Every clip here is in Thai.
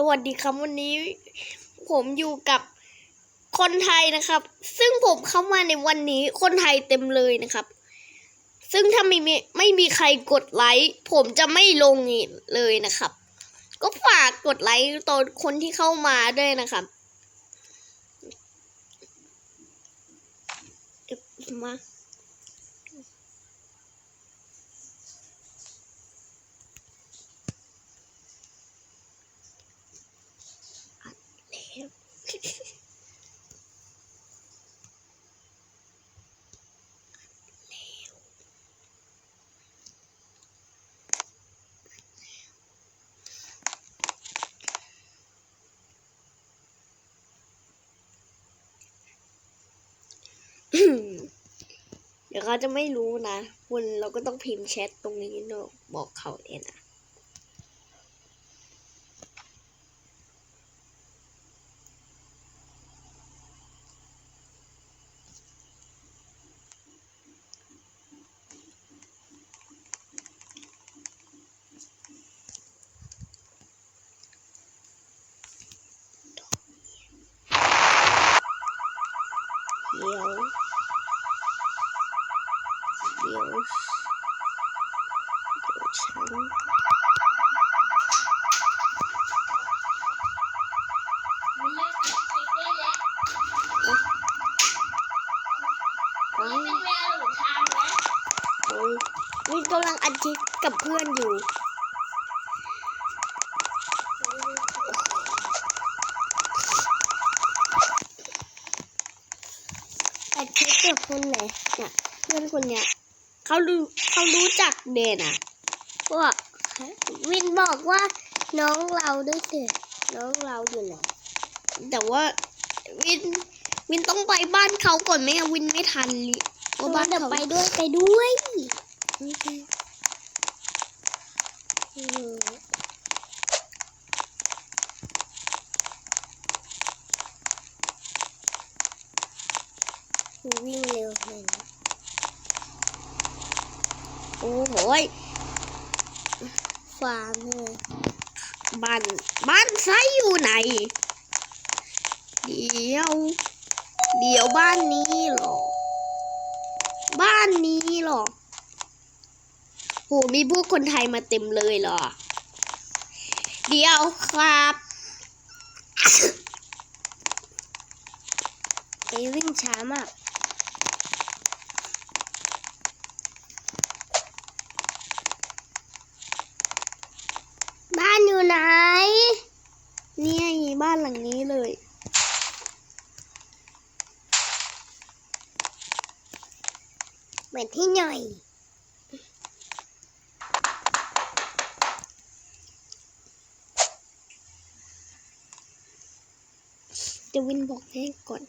สวัสดีครับวันนี้ ผมอยู่กับคนไทยนะครับ ซึ่งผมเข้ามาในวันนี้คนไทยเต็มเลยนะครับ ซึ่งถ้าไม่มีไม่มีใครกดไลค์ผมจะไม่ลงเลยนะครับ ก็ฝากกดไลค์ตอนคนที่เข้ามาด้วยนะครับมา เดี๋ยวเขาจะไม่รู้นะคุณเราก็ต้องพิมพ์แชทตรงนี้เนาะบอกเขาเองนะ เดี๋ยว เดี๋ยวเดี๋ยวฉันเอ้ยโอ้ยนี่กำลังอัดคลิปกับเพื่อนอยู่อัดคลิปกับคนไหนเนี่ยเพื่อนคนเนี้ย เขารู้เขารู้จักเดนอะว่าวินบอกว่าน้องเราด้วยเถอะน้องเราอยู่ไหนแต่ว่าวินวินต้องไปบ้านเขาก่อนไหมวินไม่ทันลิว่าบ้านเขาไปด้วยไปด้วยวิ่งเร็วเลยนะ โอ้โหยฟาร์มเลยบ้านบ้านไซอยู่ไหน เดี๋ยว เดี๋ยวบ้านนี้เหรอ บ้านนี้เหรอโหมีพวกคนไทยมาเต็มเลยเหรอ เดี๋ยวครับไอ้วิ่งช้ามาก บ้านอยู่ไหน เนี่ย อีบ้านหลังนี้เลย เหมือนที่หน่อยจะวินบอกให้ก่อน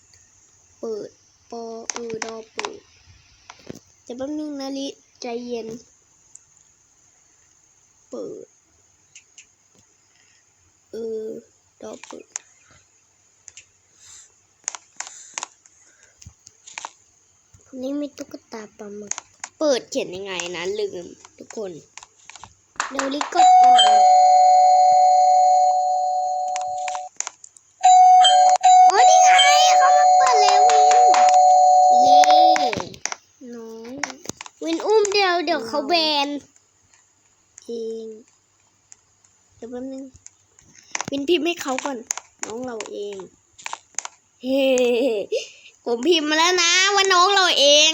เปิดปอเออดอเปิดจะแป๊บนึงนะลิใจเย็น เปิด เออดอเปิด นี่มีตุ๊กตาปลาหมึก เปิดเขียนยังไงนะลืมทุกคนเดี๋ยวลิกดอ่านโอ้นี่ไงเขามาเปิดแล้ววิน เย่น้องวินอุ้มเดี๋ยวเดี๋ยวเขาแบนเองเดี๋ยวแป๊บนึงวินพิมพ์ให้เขาก่อน น้องเราเอง เฮ้ ผมพิมพ์มาแล้วนะว่าน้องเราเอง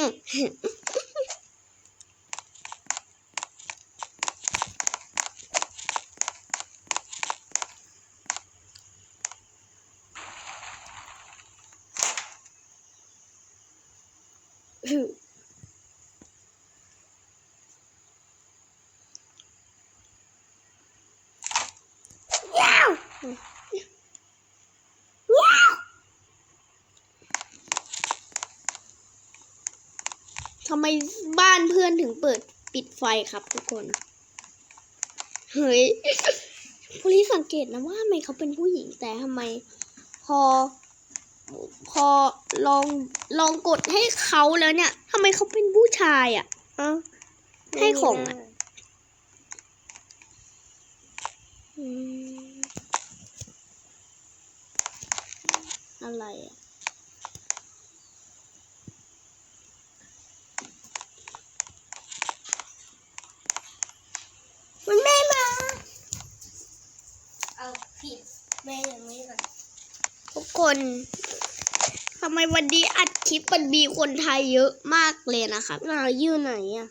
ว้าวว้าวทำไมบ้านเพื่อนถึงเปิดปิดไฟครับทุกคน เฮ้ยผู้ที่สังเกตนะว่าทำไมเขาเป็นผู้หญิงแต่ทำไม พอ พอลองลองกดให้เขาแล้วเนี่ยทำไมเขาเป็นผู้ชายอะอให้ของอะอะไรอะ มันไม่มา เอาผิดแม่ยังไม่มา ทุก คนทำไมวันนี้อัดคลิปมันมีคนไทยเยอะมากเลยนะครับหนาอยู่ไหนอะ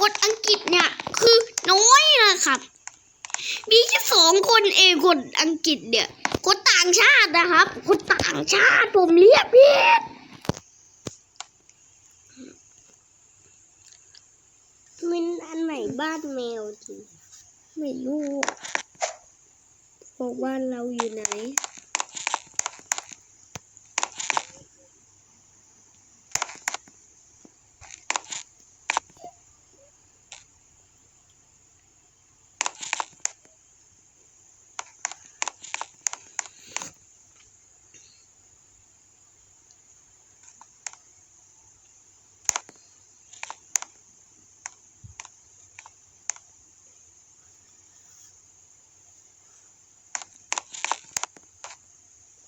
คนอังกฤษเนี่ยคือน้อยนะครับ มีแค่สองคนเองคนอังกฤษเนี่ยคนต่างชาตินะครับ คนต่างชาติผมเรียกผิดมันอันไหนบ้านแมวทีไม่รู้บอกว่าเราอยู่ไหน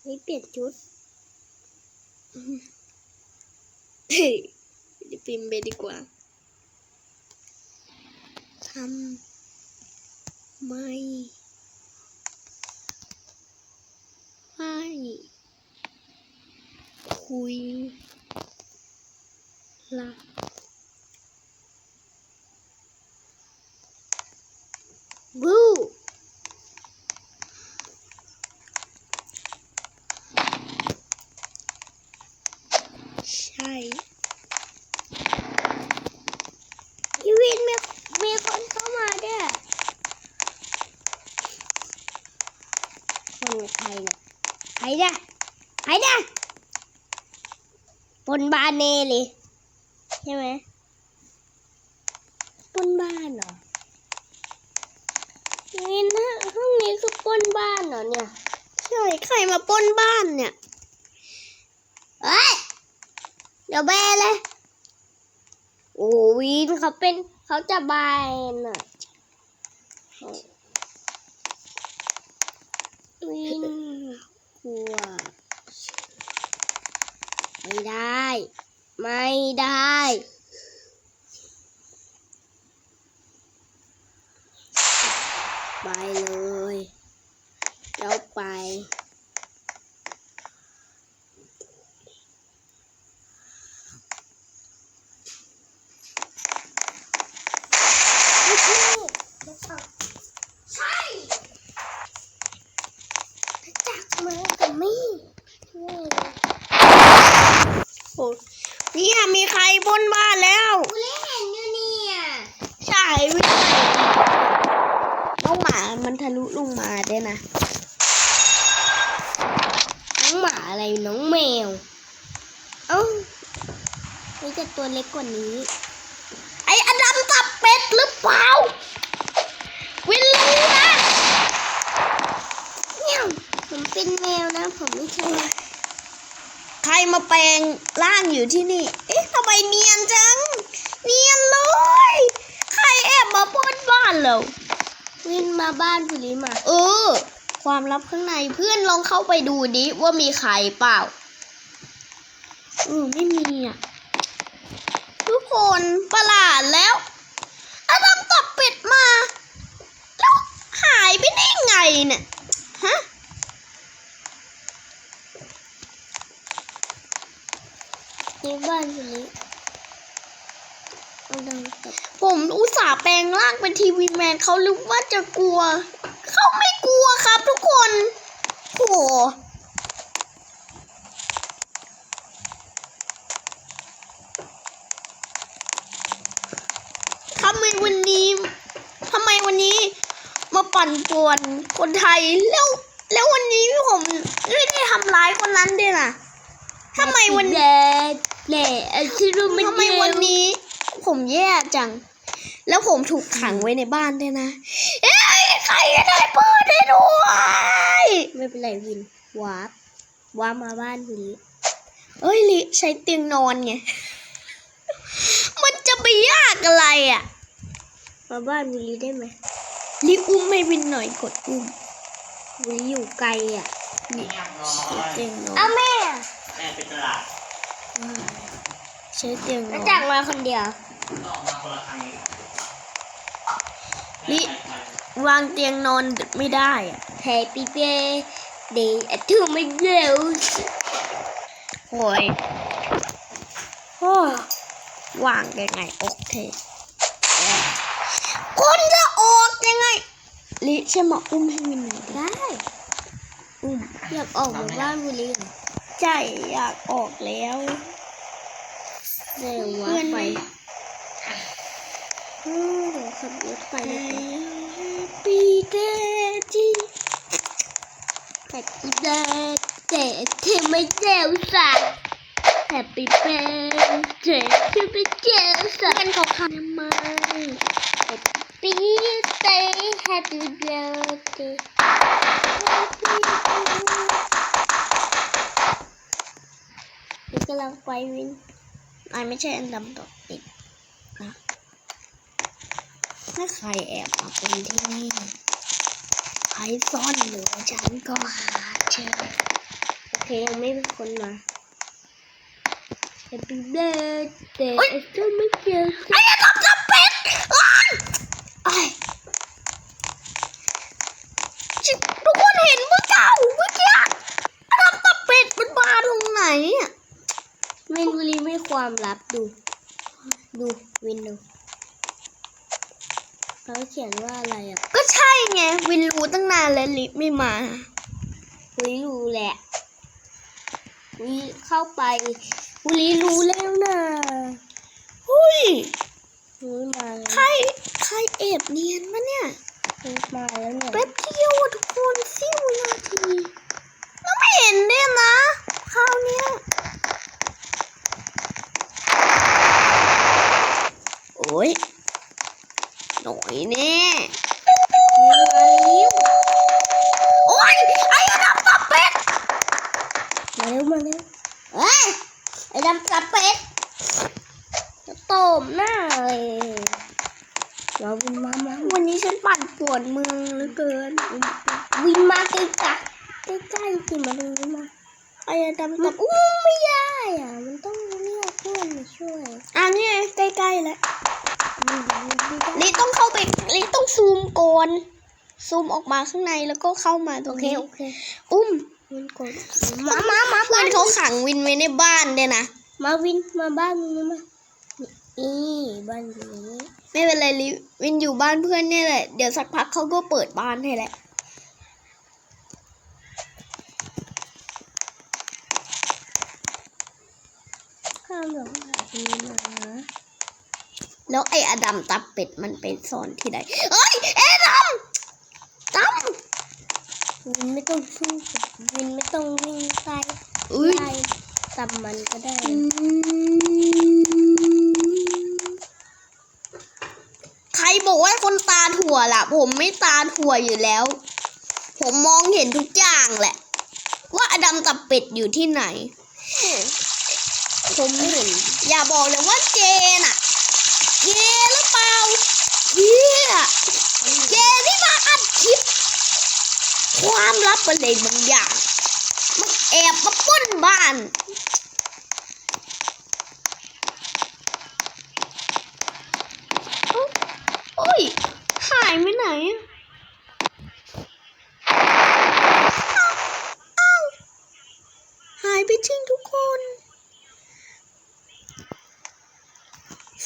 นี่เปลี่ยนชุดเฮ้ยจะพิมพ์ไปดีกว่าทำไม่ให้คุยละบู ใช่ อีวินมีมีคนเข้ามาด้วย คนใครเนี่ยใครเนี่ยใครเนี่ยปนบ้านเนเลยใช่ไหมปนบ้านเหรอนี่นะห้องนี้คือปนบ้านเหรอเนี่ยใช่ใครมาปนบ้านเนี่ยเอ้ยเดี๋ยวแบเลยโอ้วินเขาเป็นเขาจะบายน่ะวินกลัว ไม่ได้ ไม่ได้ ไปเลยแล้วไปใช่จากมือกับมี่นี่ โอ้เนี่ยมีใครปล้นบ้านแล้ว กูเล่นอยู่เนี่ย ใช่วิน้องหมามันทะลุลงมาได้วยนะ น้องหมาอะไรน้องแมว เอ้านี่จะตัวเล็ กกว่านี้ ไอ้อดัมกับเป็ดหรือเปล่า วินรู้นะเนี่ยผมเป็นแมวนะ ผมไม่ใช่ใครมาแปลงร่างอยู่ที่นี่ เอ๊ะทำไมเนียนจัง เนียนเลย ใครแอบมาปล้นบ้านเราวินมาบ้านผุลิมา เออ ความลับข้างในเพื่อนลองเข้าไปดูดิว่ามีใครเปล่าเออไม่มีอะทุก คนประหลาดแล้วอดัมกับเป็ดมา แล้วหายไปได้ไงเนี่ย ฮะนี่บ้านผุลิเอาดังกับผมอุตส่าห์แปลงร่างเป็นทีวีแมนเขานึกว่าจะกลัว เขาไม่กลัวครับทุกคนโหทำไมวันนี้ทำไมวันนี้ มาปั่นป่วนคนไทยแล้วแล้ววันนี้ผมไม่ได้ทำร้ายคนนั้นด้วยนะทำไมวันแหล่แหล่ไอ้ที่รู้มันทำไมวันนี้ ผมแย่จัง แล้วผมถูกขังไว้ในบ้านด้วยนะเอ้ยใครก็ได้เปิดให้ด้วยไม่เป็นไรวินวาร์ปวาร์ปมาบ้านผุลิเอ้ยลิใช้เตียงนอนไงมันจะไปยากอะไรอะ มาบ้านผุลิได้ไหม ลิอุ้มไม่วินหน่อยกดอุ้มผุลิอยู่ไกลอะนี่เตียงนอเอานแม่แม่เป็นตลาดใช้เตียงนแล้วอนจากมาคนเดียว ก็ออกมาคนละครั้งนี่วางเตียงนอนไม่ได้อะ Happy birthday to my girls โอ้ยโอ้ยวางยังไงโอเคคนจะออก ยังไงลิใช่มาอุ้มให้วินหน่อยดิได้อุ้มอยากออกจากบ้านบุรีเหรอใจอยากออกแล้วเดี๋ยวว่าเพื่อนไปไปอืมขับรถไปเลยปีเดจี Happy birthday to my girls Happy birthday to my girls เพื่อนเขาคันทำไม Happy birthday Happy birthday นี่กำลังไปวินนายไม่ใช่อันดำตกติดนะถ้าใครแอบมาเป็นที่นี่ใครซ่อนอยู่ฉันก็หาเจอโอเคยังไม่มีคนมา Happy birthday เอ้ย to my girls ไอ้อันดำจับเป็ดอ้ายไอ้ชิทุกคนเห็นเมื่อเก่าเมื่อกี้อันดำจับเป็ดมันมาตรงไหนอะ วินบุรีไม่ความลับ ดู ดูวินดูเขาเขียนว่าอะไรอะ ก็ใช่ไง วินรู้ตั้งนานแล้วลิฟต์ไม่มาวิรู้แหละวิเข้าไปบุรีรู้แล้วนะหุ้ยรู้มาแล้วใครใครเอบเนียนมาเนี่ยรู้มาแล้วเนี่ยแป๊บเดียวอะทุกคนสิวนาทีแล้วไม่เห็นเนี่ยนะคราวเนี้ยโอ้ ยหน่อยแน่วินมาแล้วโอ้ยไอ้ระดับตับเป็ดมาเร็วมาเร็วเอ้ยไอ้ดำสับเป็ดจะตบหน้าเลยมาวินมามาวันนี้ฉันปั่นป่วนเมืองเหลือเกิน วินมาใกล้ๆใกล้ๆสิมาดูวินมาไอ้ระดับมัตันบอุ้มไม่ได้อะ มันต้องเรียกเพื่อนมาช่วย อะนี่ไงใกล้ๆแล้ว วินวินไม่ได้ ลิต้องเข้าไปลิต้อง ซูมก่อนซูมออกมาข้างในแล้วก็เข้ามาตรโองเคนี้โอเคอุ้มวินกดมามามาเพื่อนเขาขังวินไว้ในบ้านด้วยนะ มาวินมาบ้านมึงนะมานี่บ้านอยู่นี้ ไม่เป็นไรลิวินอยู่บ้านเพื่อนเนี่ยแหละ เดี๋ยวสักพักเขาก็เปิดบ้านให้แหละข้ามแบบว่าวินมานะ แล้วไอ้อดัมตับเป็ดมันไปซ่อนที่ไหนเอ้ยไอ้อดัมตัมวินไม่ต้องสู้กับวินไม่ต้องวิ่งไปอุ้ยไล่ตำมันก็ได้อืมใครบอกว่าคนตาถั่วล่ะ ผมไม่ตาถั่วอยู่แล้ว ผมมองเห็นทุกอย่างแหละ ว่าอดัมตับเป็ดอยู่ที่ไหน ผมเห็น อย่าบอกเลยว่าเจน่ะ เจหรือเปล่าเฮียเจที่มาอัดคลิป ความลับอะไรบางอย่างมันแอบมาป้นบ้านอ้าโอ้ยหายไปไหนอะหายไปจริงทุกคน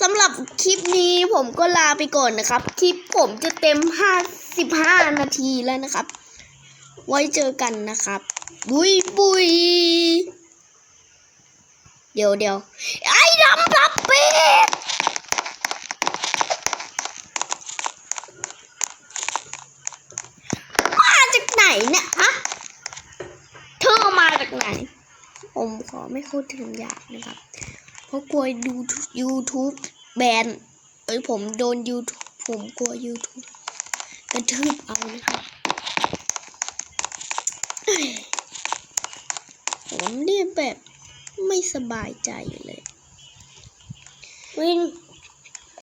สำห รับคลิปนี้ผมก็ลาไปก่อนนะครับ คลิปผมจะเต็ม 55 นาทีแล้วนะครับ ไว้เจอกันนะครับบุยบุยเดี๋ยวเดี๋ยวไอ้ดำรับเป็ดมาจากไหนเนี่ยฮะเธอมาจากไหน ผมขอไม่พูดถึงอยากนะครับ เพราะกลัวดู YouTube แบนเอ้ยผมโดน YouTube ผมกลัว YouTube กระทืบเอานะครับผมเนี่ยแบบไม่สบายใจเลย วิน